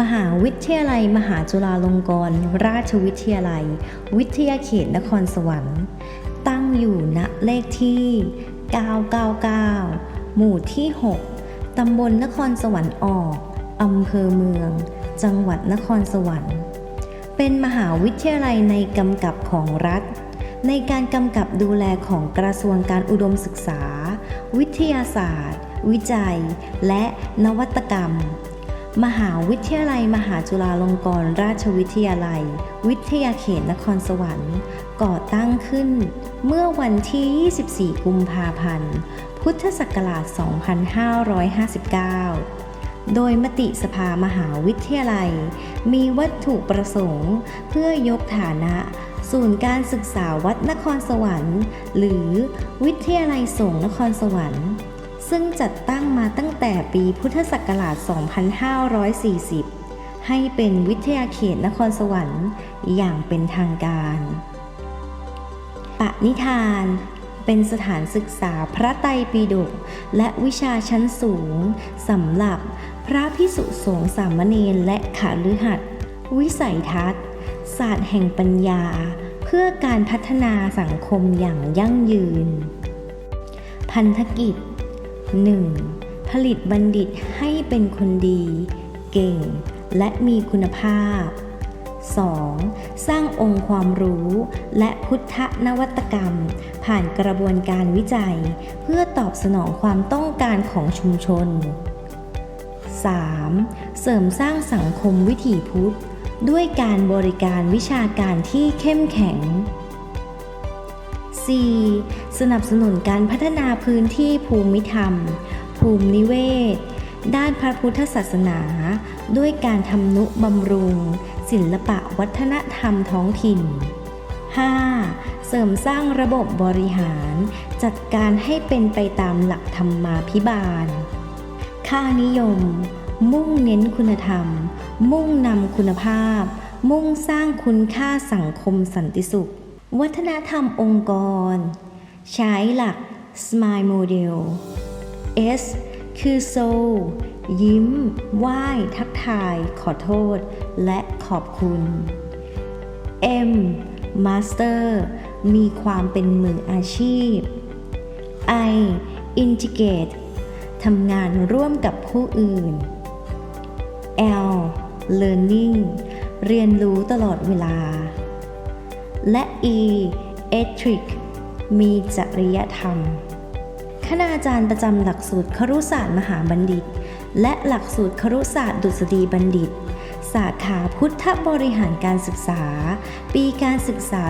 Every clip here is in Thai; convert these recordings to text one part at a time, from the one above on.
มหาวิทยาลัย มหาจุฬาลงกรณราชวิทยาลัย วิทยาเขตนครสวรรค์ ตั้งอยู่ณเลขที่ 999 หมู่ที่ 6 ตำบลนครสวรรค์ออกอำเภอเมือง จังหวัดนครสวรรค์ เป็นมหาวิทยาลัยในกำกับของรัฐ ในการกำกับดูแลของกระทรวงการอุดมศึกษา วิทยาศาสตร์ วิจัย และนวัตกรรม มหาวิทยาลัย มหาจุฬาลงกรณราชวิทยาลัย วิทยาเขตนครสวรรค์ ก่อตั้งขึ้น เมื่อวันที่ 24 กุมภาพันธ์ พุทธศักราช 2559 โดยมติสภามหาวิทยาลัย มีวัตถุประสงค์ เพื่อยกฐานะ ศูนย์การศึกษาวัดนครสวรรค์ หรือวิทยาลัยสงฆ์นครสวรรค์ ซึ่งจัดตั้งมาตั้งแต่ปีพุทธศักราช 2540 ให้เป็นวิทยาเขตนครสวรรค์อย่างเป็นทางการปณิธานเป็นสถานศึกษาพระไตรปิฎกและวิชาชั้นสูงสำหรับพระพิสุสงฆ์สามเณรและขาฤหัสถ์วิสัยทัศน์ ศาสตร์แห่งปัญญา เพื่อการพัฒนาสังคมอย่างยั่งยืน พันธกิจ 1. ผลิตบัณฑิตให้เป็นคนดี เก่ง และมีคุณภาพ 2. สร้างองค์ความรู้และพุทธนวัตกรรม ผ่านกระบวนการวิจัย เพื่อตอบสนองความต้องการของชุมชน 3. เสริมสร้างสังคมวิถีพุทธ ด้วยการบริการวิชาการที่เข้มแข็ง 4. สนับสนุนการพัฒนาพื้นที่ภูมิธรรม ภูมินิเวศ ด้านพระพุทธศาสนา ด้วยการทำนุบำรุง ศิลปะวัฒนธรรมท้องถิ่น 5. เสริมสร้างระบบบริหาร จัดการให้เป็นไปตามหลักธรรมาภิบาล ค่านิยม มุ่งเน้นคุณธรรม มุ่งนำคุณภาพ มุ่งสร้างคุณค่าสังคมสันติสุข วัฒนธรรมองค์กร ใช้หลัก SMILE Model S คือ Soul ยิ้ม ไหว้ ทักทาย ขอโทษ และขอบคุณ M Master มีความเป็นมืออาชีพ I Integrate ทำงานร่วมกับผู้อื่น L Learning เรียนรู้ตลอดเวลา และ E Ethic มีจริยธรรม คณาจารย์ประจำหลักสูตรครุศาสตร์มหาบัณฑิต และหลักสูตรครุศาสตร์ดุษฎีบัณฑิต สาขาพุทธบริหารการศึกษา ปีการศึกษา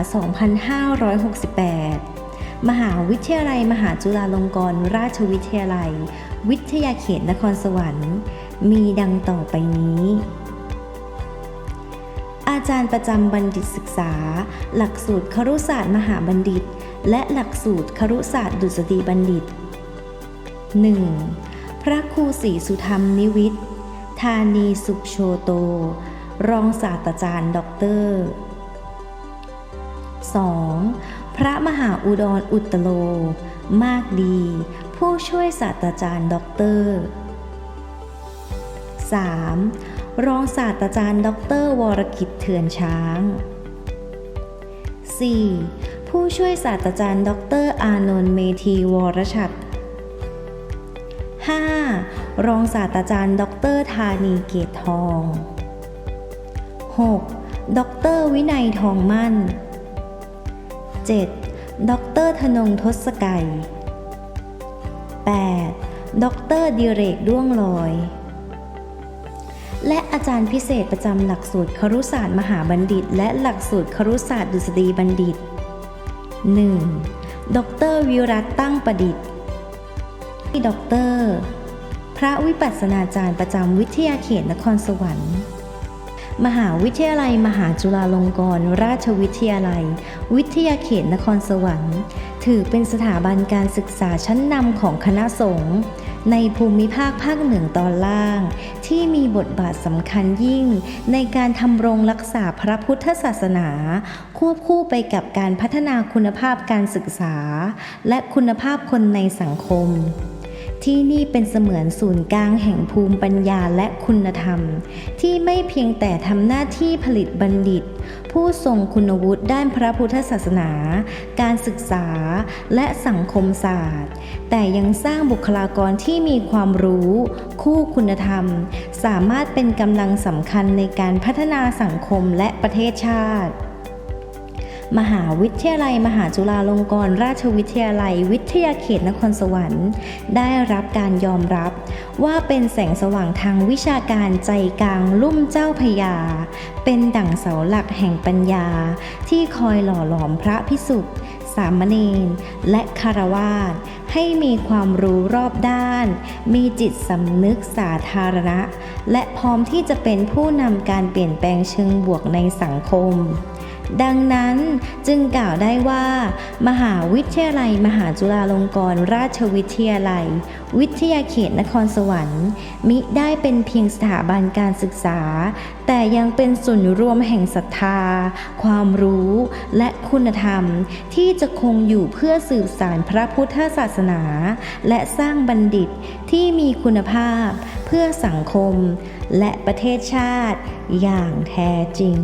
2568 มหาวิทยาลัย มหาจุฬาลงกรณราชวิทยาลัย วิทยาเขตนครสวรรค์ มีดังต่อไปนี้ อาจารย์ประจำบัณฑิตศึกษา หลักสูตรครุศาสตร์มหาบัณฑิต และหลักสูตรครุศาสตร์ดุษฎีบัณฑิต 1. พระครูศรีสุธรรมนิวิทธานีสุขโชโต รองศาสตราจารย์ด็อกเตอร์ 2. พระมหาอุดรอุตโล มากดี ผู้ช่วยศาสตราจารย์ด็อกเตอร์ 3. รองศาสตราจารย์ด็อกเตอร์วรกิจเถื่อนช้าง 4. ผู้ช่วยศาสตราจารย์ด็อกเตอร์อานนท์ เมธีวรชัด 5. รองศาสตราจารย์ด็อกเตอร์ธานีเกตทอง 6. ด็อกเตอร์วินัยทองมั่น 7. ด็อกเตอร์ธนงทศกัย 8. ด็อกเตอร์ดิเรกด้วงลอย และอาจารย์พิเศษประจำหลักสูตรครุศาสตร์มหาบัณฑิต และหลักสูตรครุศาสตร์ดุษฎีบัณฑิต 1. ดรวิรัตตั้งประดิษฐ์ด็อกเตอร์พระวิปัสสนาจารย์ประจำวิทยาเขตนครสวรรค์มหาวิทยาลัย มหาจุฬาลงกรณราชวิทยาลัย วิทยาเขตนครสวรรค์ ถือเป็นสถาบันการศึกษาชั้นนำของคณะสงฆ์ ในภูมิภาคภาคเหนือตอนล่าง ที่มีบทบาทสำคัญยิ่ง ในการทำรงรักษาพระพุทธศาสนา ควบคู่ไปกับการพัฒนาคุณภาพการศึกษา และคุณภาพคนในสังคม ที่นี่เป็นเสมือนศูนย์กลางแห่งภูมิปัญญาและคุณธรรม ที่ไม่เพียงแต่ทำหน้าที่ผลิตบัณฑิต ผู้ทรงคุณวุฒิด้านพระพุทธศาสนา การศึกษาและสังคมศาสตร์ แต่ยังสร้างบุคลากรที่มีความรู้ คู่คุณธรรม สามารถเป็นกำลังสำคัญในการพัฒนาสังคมและประเทศชาติ มหาวิทยาลัย มหาจุฬาลงกรณราชวิทยาลัย วิทยาเขตนครสวรรค์ ได้รับการยอมรับ ว่าเป็นแสงสว่างทางวิชาการใจกลางลุ่มเจ้าพยา เป็นดั่งเสาหลักแห่งปัญญา ที่คอยหล่อหลอมพระพิสุขสามเณรและคารวาสให้มีความรู้รอบด้าน มีจิตสำนึกสาธารณะ และพร้อมที่จะเป็นผู้นำการเปลี่ยนแปลงเชิงบวกในสังคม ดังนั้นจึงกล่าวได้ว่า มหาวิทยาลัย มหาจุฬาลงกรณราชวิทยาลัย วิทยาเขตนครสวรรค์ มิได้เป็นเพียงสถาบันการศึกษา แต่ยังเป็นส่วนย์รวมแห่งศรัทธา ความรู้และคุณธรรมที่จะคงอยู่เพื่อสืบสานพระพุทธศาสนา และสร้างบัณฑิตที่มีคุณภาพเพื่อสังคมและประเทศชาติอย่างแท้จริง